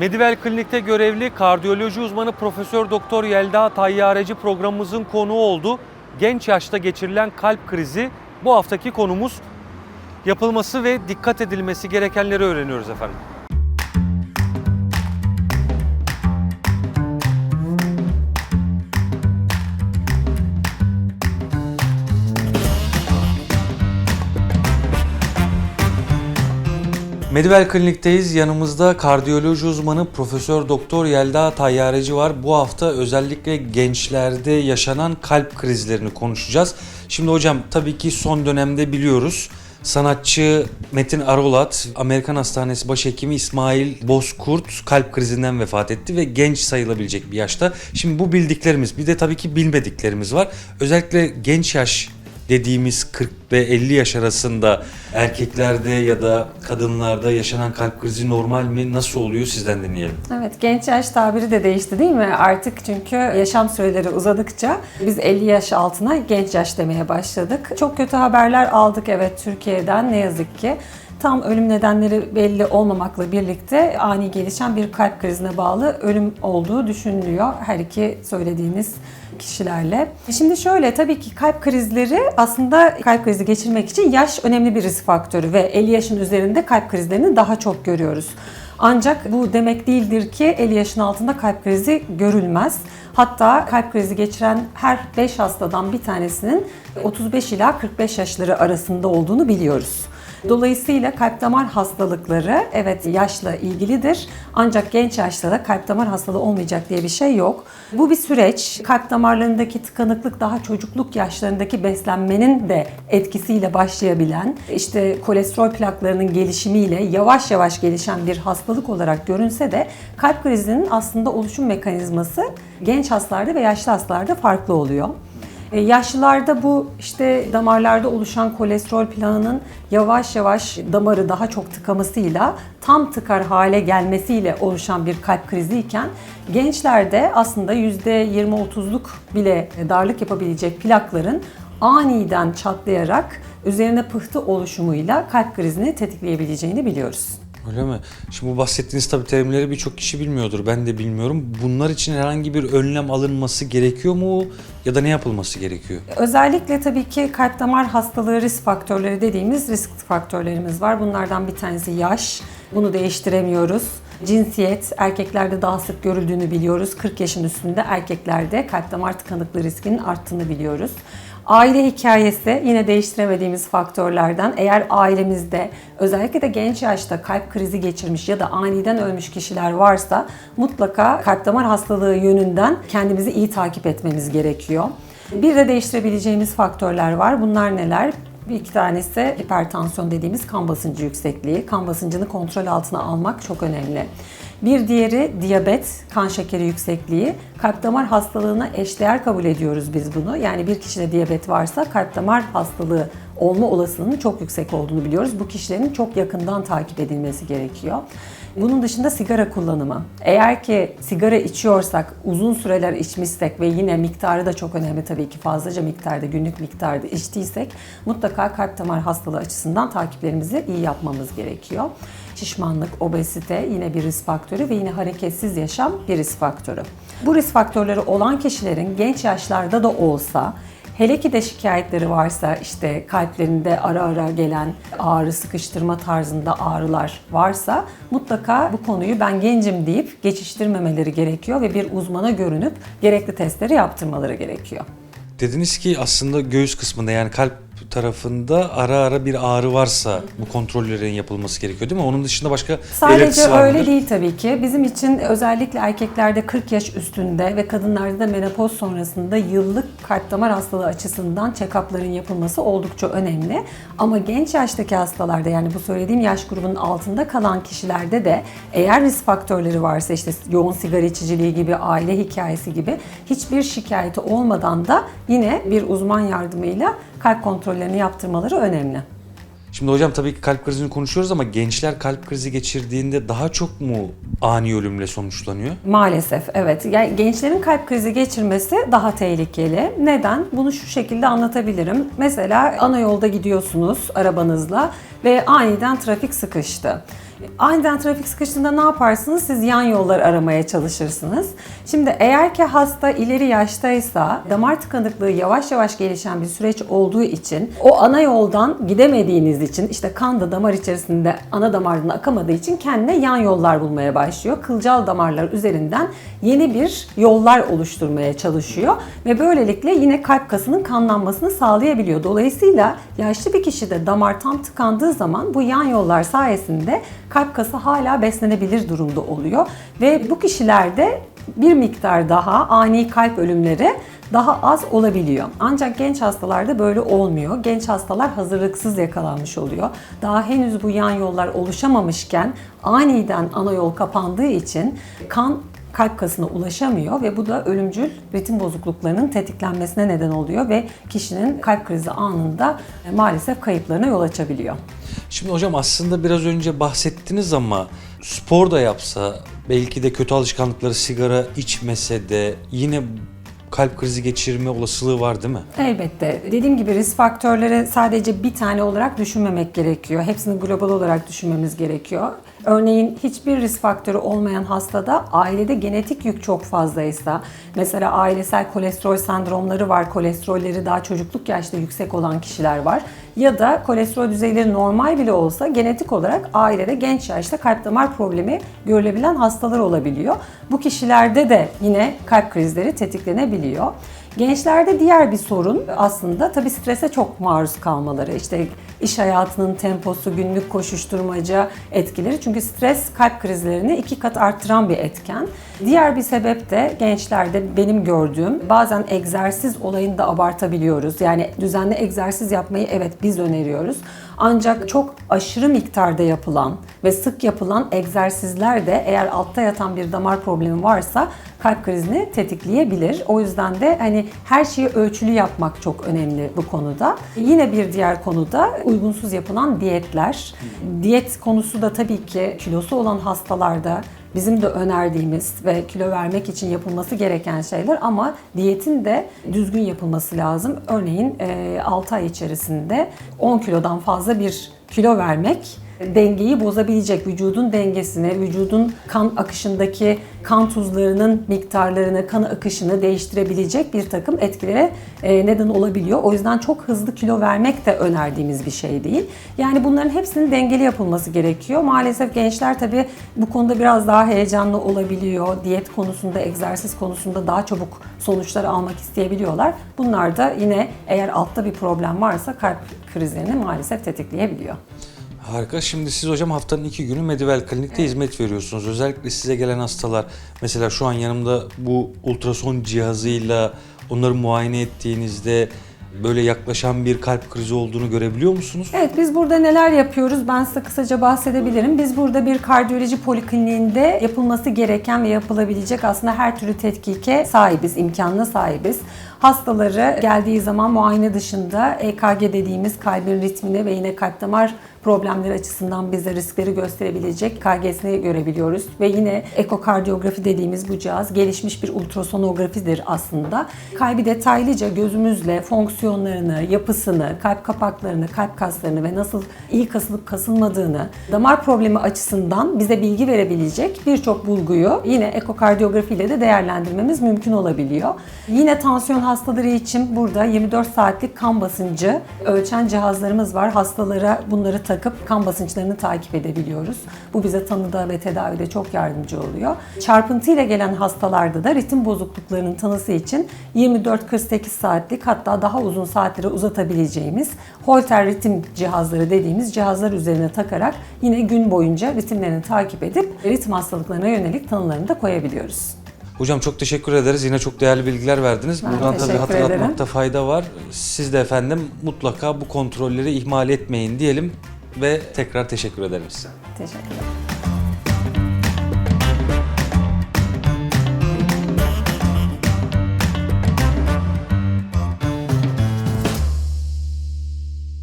Medivel Klinik'te görevli kardiyoloji uzmanı Profesör Doktor Yelda Tayyareci programımızın konuğu oldu. Genç yaşta geçirilen kalp krizi bu haftaki konumuz. Yapılması ve dikkat edilmesi gerekenleri öğreniyoruz efendim. Medivel Klinik'teyiz. Yanımızda kardiyoloji uzmanı Profesör Doktor Yelda Tayyareci var. Bu hafta özellikle gençlerde yaşanan kalp krizlerini konuşacağız. Şimdi hocam tabii ki son dönemde biliyoruz. Sanatçı Metin Arolat, Amerikan Hastanesi Başhekimi İsmail Bozkurt kalp krizinden vefat etti ve genç sayılabilecek bir yaşta. Şimdi bu bildiklerimiz bir de tabii ki bilmediklerimiz var. Özellikle genç yaş dediğimiz 40 ve 50 yaş arasında erkeklerde ya da kadınlarda yaşanan kalp krizi normal mi? Nasıl oluyor sizden dinleyelim. Evet, genç yaş tabiri de değişti değil mi? Artık çünkü yaşam süreleri uzadıkça biz 50 yaş altına genç yaş demeye başladık. Çok kötü haberler aldık evet Türkiye'den ne yazık ki. Tam ölüm nedenleri belli olmamakla birlikte ani gelişen bir kalp krizine bağlı ölüm olduğu düşünülüyor her iki söylediğiniz kişilerle. Şimdi şöyle tabii ki kalp krizleri aslında kalp krizi geçirmek için yaş önemli bir risk faktörü ve 50 yaşın üzerinde kalp krizlerini daha çok görüyoruz. Ancak bu demek değildir ki 50 yaşın altında kalp krizi görülmez. Hatta kalp krizi geçiren her 5 hastadan bir tanesinin 35 ila 45 yaşları arasında olduğunu biliyoruz. Dolayısıyla kalp damar hastalıkları evet yaşla ilgilidir. Ancak genç yaşta da kalp damar hastalığı olmayacak diye bir şey yok. Bu bir süreç. Kalp damarlarındaki tıkanıklık daha çocukluk yaşlarındaki beslenmenin de etkisiyle başlayabilen, işte kolesterol plaklarının gelişimiyle yavaş yavaş gelişen bir hastalık olarak görünse de kalp krizinin aslında oluşum mekanizması genç hastalarda ve yaşlı hastalarda farklı oluyor. E, Yaşlılarda bu işte damarlarda oluşan kolesterol plağının yavaş yavaş damarı daha çok tıkamasıyla tam tıkar hale gelmesiyle oluşan bir kalp krizi iken gençlerde aslında %20-30'luk bile darlık yapabilecek plakların aniden çatlayarak üzerine pıhtı oluşumuyla kalp krizini tetikleyebileceğini biliyoruz. Öyle mi? Şimdi bu bahsettiğiniz tabii terimleri birçok kişi bilmiyordur. Ben de bilmiyorum. Bunlar için herhangi bir önlem alınması gerekiyor mu ya da ne yapılması gerekiyor? Özellikle tabii ki kalp damar hastalığı risk faktörleri dediğimiz risk faktörlerimiz var. Bunlardan bir tanesi yaş. Bunu değiştiremiyoruz. Cinsiyet erkeklerde daha sık görüldüğünü biliyoruz. 40 yaşın üstünde erkeklerde kalp damar tıkanıklığı riskinin arttığını biliyoruz. Aile hikayesi yine değiştiremediğimiz faktörlerden. Eğer ailemizde özellikle de genç yaşta kalp krizi geçirmiş ya da aniden ölmüş kişiler varsa mutlaka kalp damar hastalığı yönünden kendimizi iyi takip etmemiz gerekiyor. Bir de değiştirebileceğimiz faktörler var. Bunlar neler? Bir iki tanesi hipertansiyon dediğimiz kan basıncı yüksekliği. Kan basıncını kontrol altına almak çok önemli. Bir diğeri diyabet, kan şekeri yüksekliği. Kalp damar hastalığına eşdeğer kabul ediyoruz biz bunu. Yani bir kişide diyabet varsa kalp damar hastalığı olma olasılığının çok yüksek olduğunu biliyoruz. Bu kişilerin çok yakından takip edilmesi gerekiyor. Bunun dışında sigara kullanımı. Eğer ki sigara içiyorsak, uzun süreler içmişsek ve yine miktarı da çok önemli tabii ki fazlaca miktarda, günlük miktarda içtiysek mutlaka kalp damar hastalığı açısından takiplerimizi iyi yapmamız gerekiyor. Şişmanlık, obezite yine bir risk faktörü ve yine hareketsiz yaşam bir risk faktörü. Bu risk faktörleri olan kişilerin genç yaşlarda da olsa Hele ki de şikayetleri varsa işte kalplerinde ara ara gelen ağrı, sıkıştırma tarzında ağrılar varsa mutlaka bu konuyu ben gencim deyip geçiştirmemeleri gerekiyor ve bir uzmana görünüp gerekli testleri yaptırmaları gerekiyor. Dediniz ki aslında göğüs kısmında yani kalp tarafında ara ara bir ağrı varsa bu kontrollerin yapılması gerekiyor değil mi? Onun dışında başka Sadece var öyle mıdır? değil tabii ki. Bizim için özellikle erkeklerde 40 yaş üstünde ve kadınlarda da menopoz sonrasında yıllık kalp damar hastalığı açısından check-up'ların yapılması oldukça önemli. Ama genç yaştaki hastalarda yani bu söylediğim yaş grubunun altında kalan kişilerde de eğer risk faktörleri varsa işte yoğun sigara içiciliği gibi, aile hikayesi gibi hiçbir şikayeti olmadan da yine bir uzman yardımıyla kalp kontrollerini yaptırmaları önemli. Şimdi hocam tabii ki kalp krizini konuşuyoruz ama gençler kalp krizi geçirdiğinde daha çok mu ani ölümle sonuçlanıyor? Maalesef evet. Yani gençlerin kalp krizi geçirmesi daha tehlikeli. Neden? Bunu şu şekilde anlatabilirim. Mesela ana yolda gidiyorsunuz arabanızla ve aniden trafik sıkıştı. Aniden trafik sıkıştığında ne yaparsınız? Siz yan yollar aramaya çalışırsınız. Şimdi eğer ki hasta ileri yaştaysa damar tıkanıklığı yavaş yavaş gelişen bir süreç olduğu için o ana yoldan gidemediğiniz için işte kan da damar içerisinde ana damardan akamadığı için kendine yan yollar bulmaya başlıyor. Kılcal damarlar üzerinden yeni bir yollar oluşturmaya çalışıyor ve böylelikle yine kalp kasının kanlanmasını sağlayabiliyor. Dolayısıyla yaşlı bir kişide damar tam tıkandığı zaman bu yan yollar sayesinde kalp kası hala beslenebilir durumda oluyor ve bu kişilerde bir miktar daha ani kalp ölümleri daha az olabiliyor. Ancak genç hastalarda böyle olmuyor. Genç hastalar hazırlıksız yakalanmış oluyor. Daha henüz bu yan yollar oluşamamışken aniden ana yol kapandığı için kan kalp kasına ulaşamıyor ve bu da ölümcül ritim bozukluklarının tetiklenmesine neden oluyor ve kişinin kalp krizi anında maalesef kayıplarına yol açabiliyor. Şimdi hocam aslında biraz önce bahsettiniz ama spor da yapsa, belki de kötü alışkanlıkları sigara içmese de yine kalp krizi geçirme olasılığı var değil mi? Elbette. Dediğim gibi risk faktörleri sadece bir tane olarak düşünmemek gerekiyor. Hepsini global olarak düşünmemiz gerekiyor. Örneğin hiçbir risk faktörü olmayan hastada ailede genetik yük çok fazlaysa, mesela ailesel kolesterol sendromları var, kolesterolleri daha çocukluk yaşta yüksek olan kişiler var ya da kolesterol düzeyleri normal bile olsa genetik olarak ailede genç yaşta kalp damar problemi görülebilen hastalar olabiliyor. Bu kişilerde de yine kalp krizleri tetiklenebiliyor. Gençlerde diğer bir sorun aslında tabii strese çok maruz kalmaları. İşte iş hayatının temposu, günlük koşuşturmaca etkileri. Çünkü stres kalp krizlerini iki kat arttıran bir etken. Diğer bir sebep de gençlerde benim gördüğüm bazen egzersiz olayını da abartabiliyoruz. Yani düzenli egzersiz yapmayı evet biz öneriyoruz. Ancak çok aşırı miktarda yapılan ve sık yapılan egzersizler de eğer altta yatan bir damar problemi varsa kalp krizini tetikleyebilir. O yüzden de hani her şeyi ölçülü yapmak çok önemli bu konuda. Yine bir diğer konuda uygunsuz yapılan diyetler. Diyet konusu da tabii ki kilosu olan hastalarda bizim de önerdiğimiz ve kilo vermek için yapılması gereken şeyler ama diyetin de düzgün yapılması lazım. Örneğin 6 ay içerisinde 10 kilodan fazla bir kilo vermek dengeyi bozabilecek vücudun dengesini, vücudun kan akışındaki kan tuzlarının miktarlarını, kan akışını değiştirebilecek bir takım etkilere e, neden olabiliyor. O yüzden çok hızlı kilo vermek de önerdiğimiz bir şey değil. Yani bunların hepsinin dengeli yapılması gerekiyor. Maalesef gençler tabii bu konuda biraz daha heyecanlı olabiliyor. Diyet konusunda, egzersiz konusunda daha çabuk sonuçlar almak isteyebiliyorlar. Bunlar da yine eğer altta bir problem varsa kalp krizlerini maalesef tetikleyebiliyor. Harika. Şimdi siz hocam haftanın iki günü Medivel Klinik'te hizmet veriyorsunuz. Özellikle size gelen hastalar mesela şu an yanımda bu ultrason cihazıyla onları muayene ettiğinizde böyle yaklaşan bir kalp krizi olduğunu görebiliyor musunuz? Evet biz burada neler yapıyoruz ben size kısaca bahsedebilirim. Biz burada bir kardiyoloji polikliniğinde yapılması gereken ve yapılabilecek aslında her türlü tetkike sahibiz, imkanına sahibiz. Hastaları geldiği zaman muayene dışında EKG dediğimiz kalbin ritmini ve yine kalp damar problemleri açısından bize riskleri gösterebilecek KG'sini görebiliyoruz. Ve yine ekokardiyografi dediğimiz bu cihaz gelişmiş bir ultrasonografidir aslında. Kalbi detaylıca gözümüzle fonksiyonlarını, yapısını, kalp kapaklarını, kalp kaslarını ve nasıl iyi kasılıp kasılmadığını, damar problemi açısından bize bilgi verebilecek birçok bulguyu yine ekokardiyografi ile de değerlendirmemiz mümkün olabiliyor. Yine tansiyon hastaları için burada 24 saatlik kan basıncı ölçen cihazlarımız var. Hastalara bunları takıp kan basınçlarını takip edebiliyoruz. Bu bize tanıda ve tedavide çok yardımcı oluyor. Çarpıntı ile gelen hastalarda da ritim bozukluklarının tanısı için 24-48 saatlik hatta daha uzun saatlere uzatabileceğimiz Holter ritim cihazları dediğimiz cihazlar üzerine takarak yine gün boyunca ritimlerini takip edip ritim hastalıklarına yönelik tanılarını da koyabiliyoruz. Hocam çok teşekkür ederiz. Yine çok değerli bilgiler verdiniz. Ben Buradan tabii teşekkür hatırlatmakta ederim. fayda var. Siz de efendim mutlaka bu kontrolleri ihmal etmeyin diyelim ve tekrar teşekkür ederim size. Teşekkürler.